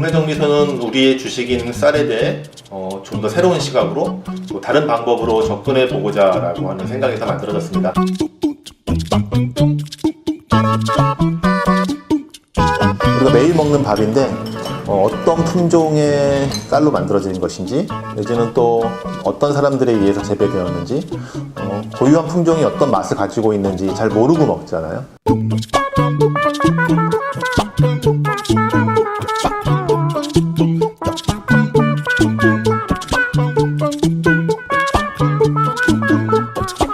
국내정미소는 우리의 주식인 쌀에 대해 어, 좀 더 새로운 시각으로 또 다른 방법으로 접근해 보고자라고 하는 생각에서 만들어졌습니다. 우리가 매일 먹는 밥인데 어, 떤 품종의 쌀로 만들어진 것인지 내지는 또 어떤 사람들에 의해서 재배되었는지 어, 고유한 품종이 어떤 맛을 가지고 있는지 잘 모르고 먹잖아요.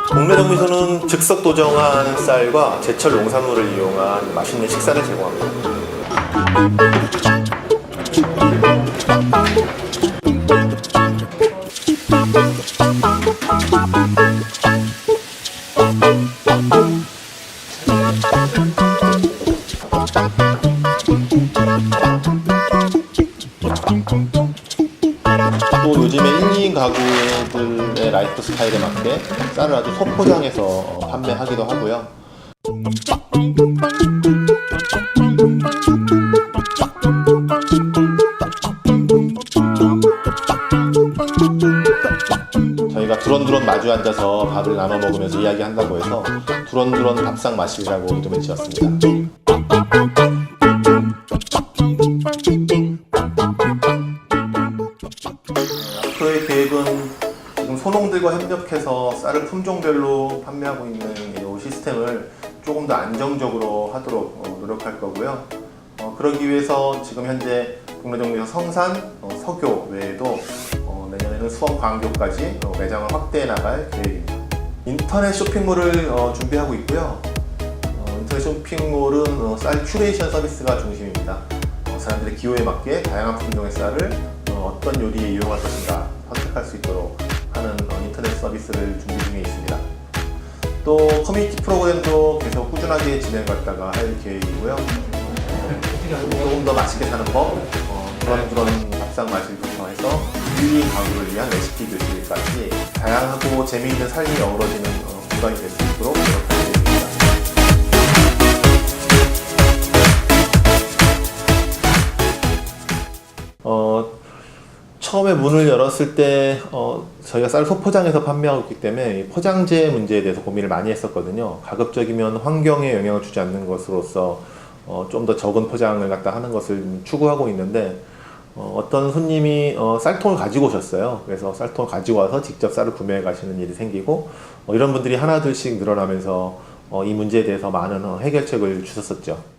동래정미소는 즉석 도정한 쌀과 제철 농산물을 이용한 맛있는 식사를 제공합니다. 또 가구들의 라이프 스타일에 맞게 쌀을 아주 소포장해서 어, 판매하기도 하고요. 저희가 두런두런 마주 앉아서 밥을 나눠 먹으면서 이야기한다고 해서 두런두런 밥상 마실이라고 이름을 지었습니다. 계획은 지금 소농들과 협력해서 쌀을 품종별로 판매하고 있는 이 시스템을 조금 더 안정적으로 하도록 어, 노력할 거고요. 어, 그러기 위해서 지금 현재 동래정리에서 성산, 어, 서교 외에도 어, 내년에는 수원, 광교까지 어, 매장을 확대해 나갈 계획입니다. 인터넷 쇼핑몰을 어, 준비하고 있고요. 어, 인터넷 쇼핑몰은 어, 쌀 큐레이션 서비스가 중심입니다. 어, 사람들의 기호에 맞게 다양한 품종의 쌀을 어, 떤 요리에 이용할 것인가 선택할 수 있도록 하는 어, 인터넷 서비스를 준비 중에 있습니다. 또 커뮤니티 프로그램도 계속 꾸준하게 진행갔다가 할 계획이고요. 조금 더 맛있게 사는 법, 어, 그런 그런 밥상 맛을부터 해서 1인 가구를 위한 레시피 교실까지 다양하고 재미있는 삶이 어우러지는 어, 공간이 될 수 있도록 처음에 문을 열었을 때 어, 저희가 쌀 소포장해서 판매하고 있기 때문에 이 포장재 문제에 대해서 고민을 많이 했었거든요. 가급적이면 환경에 영향을 주지 않는 것으로서 어, 좀 더 적은 포장을 갖다 하는 것을 추구하고 있는데 어, 떤 손님이 어, 쌀통을 가지고 오셨어요. 그래서 쌀통을 가지고 와서 직접 쌀을 구매해 가시는 일이 생기고 어, 이런 분들이 하나둘씩 늘어나면서 어, 이 문제에 대해서 많은 어, 해결책을 주셨었죠.